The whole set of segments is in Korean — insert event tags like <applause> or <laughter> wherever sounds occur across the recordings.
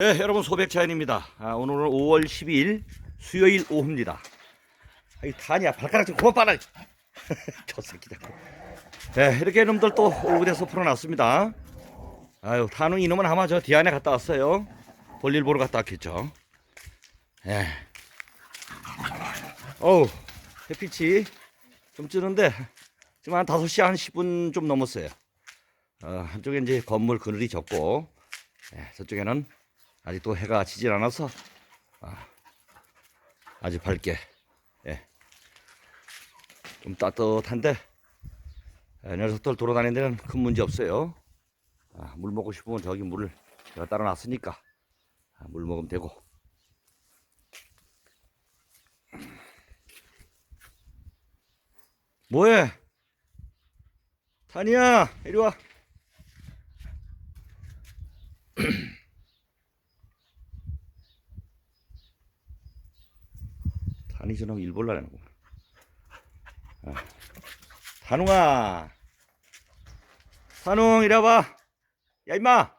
네, 여러분 소백차연입니다. 아, 오늘은 5월 12일 수요일 오후입니다. 아이 타냐 발가락 좀 그만 빨아. <laughs> 저 새끼 자꾸. 네, 이렇게 이놈들 또 오후돼서 풀어놨습니다. 아유 타는 이놈은 아마 저 뒤안에 갔다 왔어요. 볼일 보러 갔다 왔겠죠. 예. 어우 햇빛이 좀 찌는데 지금 한 5시 한 10분 좀 넘었어요. 어, 한쪽에 이제 건물 그늘이 졌고 예, 저쪽에는 아직도 해가 지질 않아서 아, 아주 밝게 예. 좀 따뜻한데 예, 녀석들 돌아다니는 데는 큰 문제 없어요. 아, 물 먹고 싶으면 저기 물을 제가 따라 놨으니까 아, 물 먹으면 되고 뭐해? 타니야 이리 와. 단이 저놈 일볼라는 거. 아. 단웅아. 단웅 이리 와봐. 야 임마.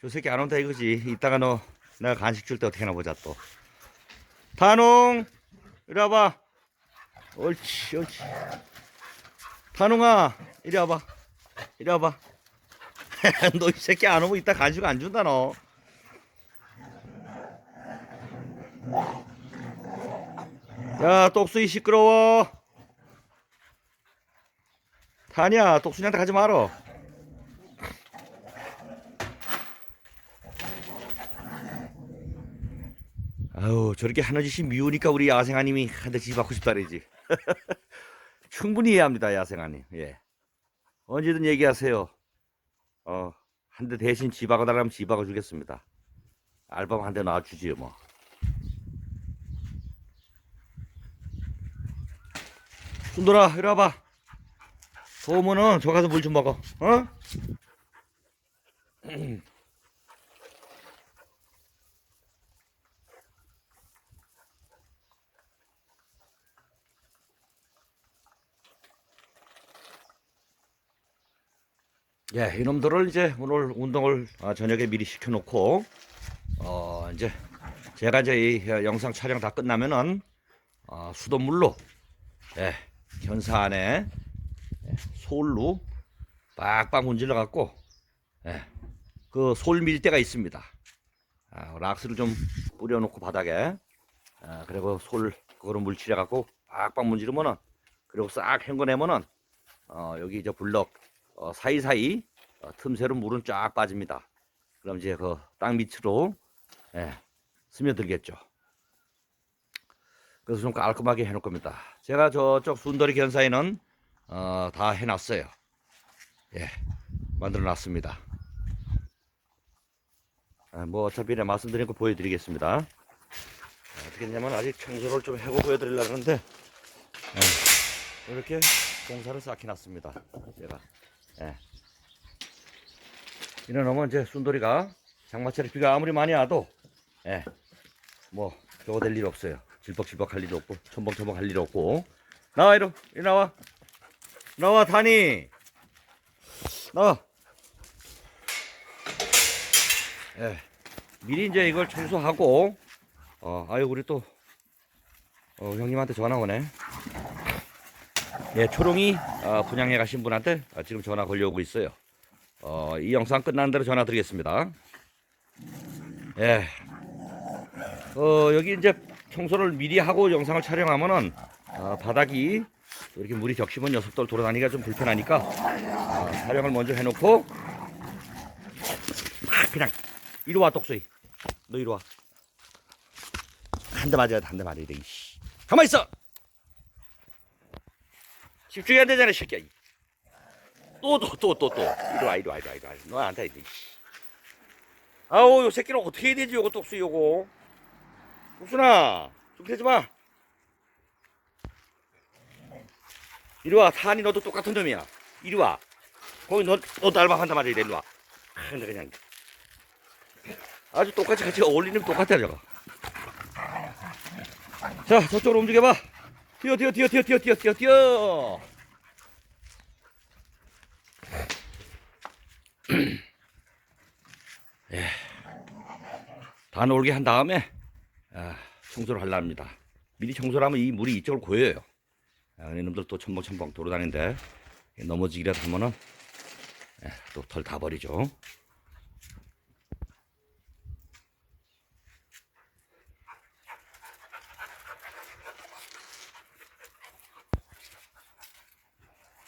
저 새끼 안 온다 이거지. 이따가 너 내가 간식 줄 때 어떻게 하나 보자 또. 단웅 이리 와봐. 옳지 옳지. 단웅아 이리 와봐. 이리 와봐. <laughs> 너 이 새끼 안 오면 이따 간식 안 준다 너. 야, 똑순이 시끄러워. 타냐, 똑순이한테 가지 말어. 아유, 저렇게 하는 짓이 미우니까 우리 야생아님이 한대집 받고 싶다 그러지. <laughs> 충분히 이해합니다, 야생아님. 예. 언제든 얘기하세요. 어, 한 대 대신 집하고 달라면 집하고 주겠습니다. 알바만 한 대 놔주지요, 뭐. 순돌아 이리 와봐 더우면은 저 가서 물 좀 먹어 어? <clears throat> 예, 이놈들을 이제 오늘 운동을 아, 저녁에 미리 시켜놓고 어 이제 제가 이제 이 영상 촬영 다 끝나면은 어, 수돗물로 예, 견사 안에 예, 솔로 빡빡 문질러 갖고 예, 그솔 밀대가 있습니다. 아, 락스를 좀 뿌려놓고 바닥에 아, 그리고 솔 그거로 물칠해 갖고 빡빡 문지르면은 그리고 싹 헹궈내면은 어, 여기 이제 블럭 어, 사이사이 어, 틈새로 물은 쫙 빠집니다. 그럼 이제 그 땅 밑으로 예, 스며들겠죠. 그래서 좀 깔끔하게 해놓을 겁니다. 제가 저쪽 순돌이 견사에는 어, 다 해놨어요. 예, 만들어놨습니다. 아, 뭐 어차피 내가 말씀드린 거 보여드리겠습니다. 아, 어떻게 했냐면 아직 청소를 좀 해고 보여드리려고 하는데 예, 이렇게 공사를 싹 해놨습니다. 제가 예. 이래놓으면 이제 순돌이가 장마철에 비가 아무리 많이 와도 예, 뭐 저거 될 일 없어요. 질퍽질퍽 할 일도 없고 첨벙첨벙 할 일도 없고. 나와 이리 이리 나와. 나와 다니. 나와. 예 미리 이제 이걸 청소하고 어 아유 우리 또 어, 형님한테 전화 오네. 예 초롱이 어, 분양해 가신 분한테 아, 지금 전화 걸려오고 있어요. 어, 이 영상 끝난 대로 전화 드리겠습니다. 예. 어, 여기 이제 청소를 미리 하고 영상을 촬영하면은 어, 바닥이 이렇게 물이 적시면 녀석들 돌아다니기가 좀 불편하니까 어, 촬영을 먼저 해놓고 막 그냥 이리 와 똑소이 너 이리 와한 대 맞아야 돼 한 대 맞아야 돼 이씨. 가만 있어! 집중이 안 되잖아 이 새끼야 또 또 또 또또. 이리 와 이리 와 이리 와 이리 와. 너 안돼 이씨 아우 요 새끼는 어떻게 해야 되지 요거 똑소이 요거 국순아, 좀 대지 마. 이리 와, 산이 너도 똑같은 점이야. 이리 와. 거기 너, 너도 알바한단 말이야, 이리 와. 아, 근데 그냥. 아주 똑같이 같이 어울리는 똑같아, 저거. 자, 저쪽으로 움직여봐. 뛰어, 뛰어, 뛰어, 뛰어, 뛰어, 뛰어, 뛰어, 뛰어. <clears throat> 예. 다 놀게 한 다음에 아, 청소를 하려 합니다. 미리 청소를 하면 이 물이 이쪽으로 고여요. 아, 이놈들 또 첨벙첨벙 돌아다니는데 넘어지기라도 하면은 예, 또털 다 버리죠.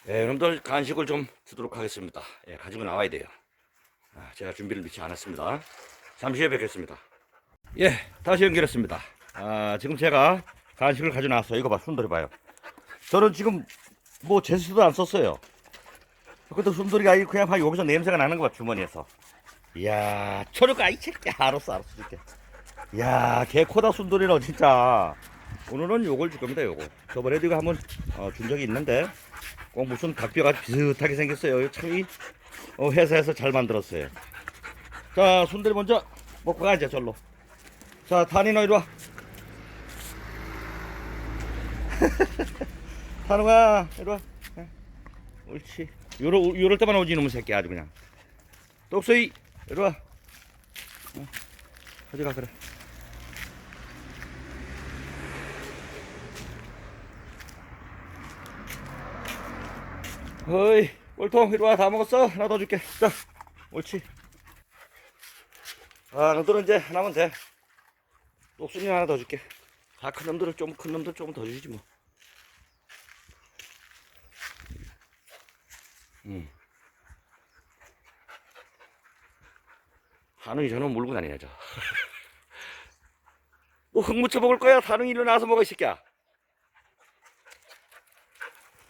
예, 여러분들 간식을 좀 주도록 하겠습니다. 예, 가지고 나와야 돼요. 아, 제가 준비를 미치 않았습니다. 잠시 후에 뵙겠습니다. 예, 다시 연결했습니다. 아, 지금 제가 간식을 가져 나왔어요. 이거 봐, 순돌이 봐요. 저는 지금 뭐 제수도 안 썼어요. 그것도 순돌이가 아니고 그냥 봐, 여기서 냄새가 나는 거 봐, 주머니에서. 이야, 초록아, 이 새끼. 알았어, 알았어, 줄게. 이야, 개코다 순돌이라, 진짜. 오늘은 요걸 줄 겁니다, 요거. 저번에도 이거 한번 어, 준 적이 있는데, 꼭 무슨 닭뼈가 비슷하게 생겼어요. 참이 어, 회사에서 잘 만들었어요. 자, 순대를 먼저 먹고 가자, 절로. 자, 탄이 너 이리 와. <laughs> 탄우가 이리 와. 예. 옳지. 요러, 요럴 때만 오지, 이놈의 새끼 아주 그냥. 똑소이, 이리 와. 어, 가져가, 그래. 어이, 꼴통, 이리 와. 다 먹었어? 하나 더 줄게. 자, 옳지. 아, 너들은 이제 하나면 돼. 똑순이 하나 더 줄게. 다 큰 놈들은 좀, 큰 놈들 조금 더 주지 뭐. 음. 한웅이 저는 물고 다녀야죠. <laughs> 뭐흙 묻혀 먹을 거야? 한웅이 일어나서 먹어, 이 새끼야.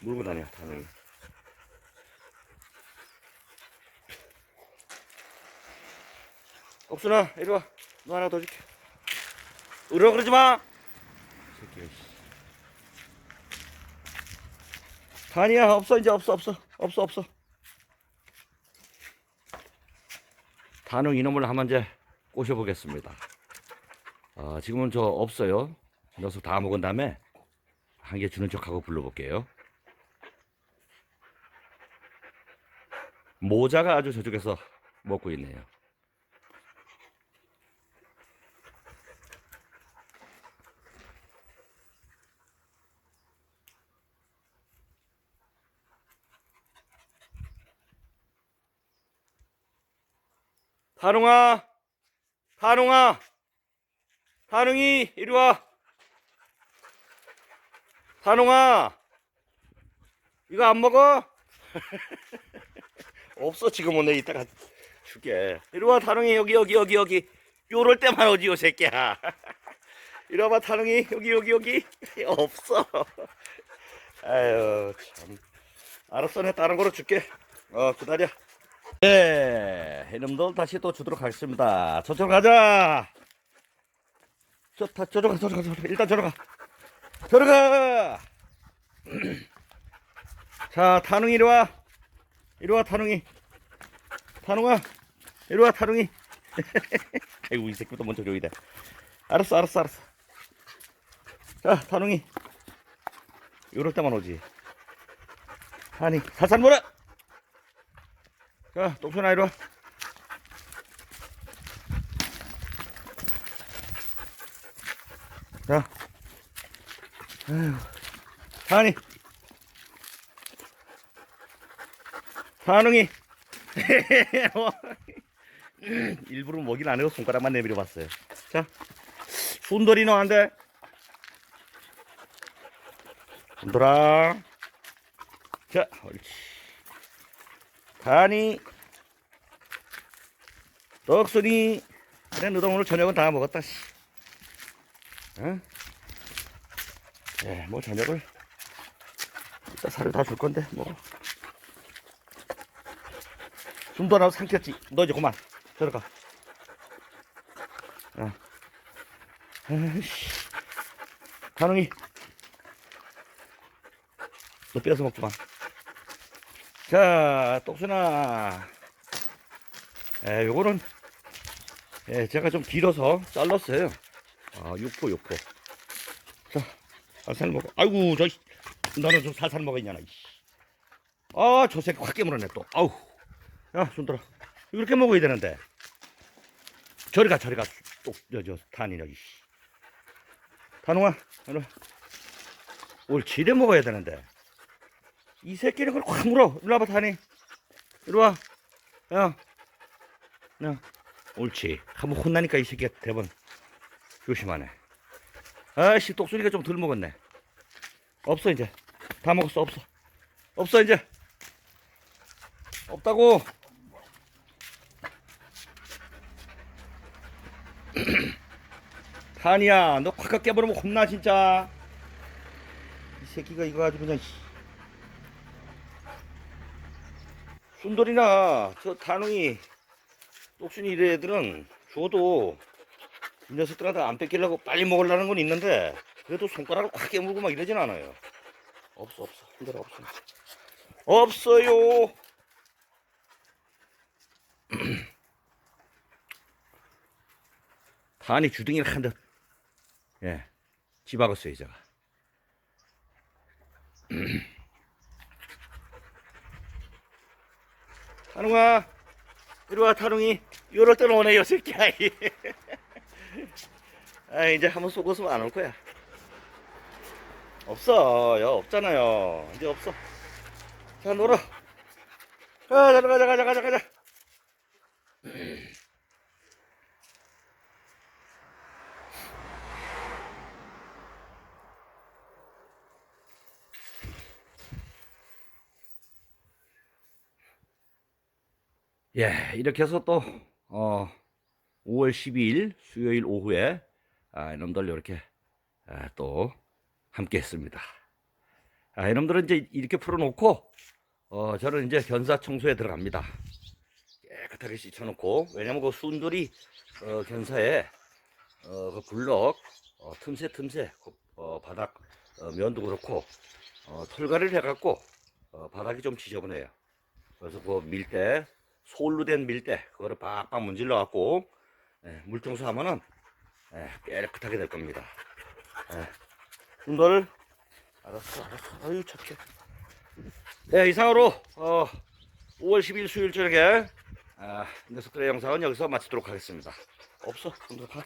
물고 다녀, 한웅이. 옥순아 이리 와. 너 하나 더 줄게. 으러 그러지 마. 새끼야. 씨. 다니야 없어 이제 없어 없어 없어 없어. 단웅 이놈을 한번 이제 꼬셔보겠습니다. 아, 지금은 저 없어요. 녀석 다 먹은 다음에 한 개 주는 척하고 불러볼게요. 모자가 아주 저쪽에서 먹고 있네요. 다롱아, 다롱아, 다롱이 이리 와. 다롱아, 이거 안 먹어? <laughs> 없어 지금은 내 이따가 줄게. 이리 와 다롱이 여기 여기 여기 여기. 요럴 때만 오지 요 새끼야. <laughs> 이리 와봐 다롱이 여기 여기 여기 <laughs> 없어. 아유 참. 알았어 내 다른 거로 줄게. 어 기다려. 네, 이놈들 다시 또 주도록 하겠습니다. 저쪽 가자. 저, 다, 저쪽 가, 저쪽 가, 저쪽 가. 일단 저쪽 가. 저쪽 가! <clears throat> 자, 타능이 이리 와. 이리 와, 타능이. 타능아, 이리 와, 타능이. <laughs> 아이고, 이 새끼부터 먼저 조이다. 알았어, 알았어, 알았어. 자, 타능이. 이럴 때만 오지. 아니, 살살 몰아! 자, 똥손아 이리 와. 자. 아휴. 다니. 다능이. <laughs> 일부러 먹이는 안 해고 손가락만 내밀어 봤어요. 자. 순돌이 너안 돼. 순돌아. 자, 옳지. 가니 떡순이 그래 너도 오늘 저녁은 다 먹었다 씨. 어? 예, 뭐 저녁을 이따 살을 다 줄 건데 뭐. 숨도 나고 삼켰지. 너 이제 그만. 들어가. 야. 아이씨. 가능이. 너 뺏어서 먹지 마 자, 똑순아. 에, 요거는, 예, 제가 좀 길어서 잘랐어요. 아, 6포, 6포. 자, 살살 먹어. 아이고, 저, 씨, 너는 좀 살살 먹었냐나, 이씨. 아, 저 새끼 확 깨물었네, 또. 아우. 야, 손들어. 이렇게 먹어야 되는데. 저리 가, 저리 가. 똑 저 저 탄이냐 이 탄웅아 이리 와. 옳지 이래 먹어야 되는데 이 새끼는 그걸 확 물어. 일로 와봐 탄이 이리 와. 야. 야. 옳지. 한번 혼나니까 이 새끼가 대번 조심하네. 아씨 똑순이가 좀 덜 먹었네. 없어 이제. 다 먹었어 없어. 없어 이제. 없다고. <clears throat> 탄이야 너확 깨버리면 혼나 진짜. 이 새끼가 이거 아주 그냥 씨. 순돌이나 저 탄웅이 똑순이 이런 애들은 줘도 이 녀석들한테 안 뺏기려고 빨리 먹으려는 건 있는데 그래도 손가락을 확 깨물고 막 이러진 않아요. 없어 없어. 순돌아 없어. 없어요. <clears throat> 탄이 주둥이를 한대 예 집박았어요 제가 <clears throat> 타룽아 이리 와 타룽이. 이럴 때는 오네 요 새끼야 아 <laughs> 이제 한번 속았으면 안 올 거야. 없어. 요 없잖아요. 이제 없어. 자 놀아. 가자 가자 가자 가자 가자 예 이렇게 해서 또 어, 5월 12일 수요일 오후에 아, 이놈들 이렇게 아, 또 함께 했습니다. 아, 이놈들은 이제 이렇게 풀어놓고 어, 저는 이제 견사 청소에 들어갑니다. 깨끗하게 씻어놓고 왜냐면 그 순돌이 어, 견사에 어, 그 블럭 어, 틈새 틈새 그, 어, 바닥 어, 면도 그렇고 어, 털갈이를 해갖고 어, 바닥이 좀 지저분해요. 그래서 그 밀대 솔로 된 밀대 그거를 빡빡 문질러 갖고 예, 물청소 하면은 예, 깨끗하게 될 겁니다. 예. 순돌 알았어 알았어 아유 착해. 네 이상으로 어, 5월 10일 수요일 저녁에 아, 녀석들의 영상은 여기서 마치도록 하겠습니다. 없어 순돌 가.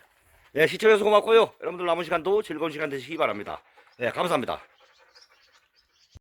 네 시청해주셔서 고맙고요. 여러분들 남은 시간도 즐거운 시간 되시기 바랍니다. 네 감사합니다.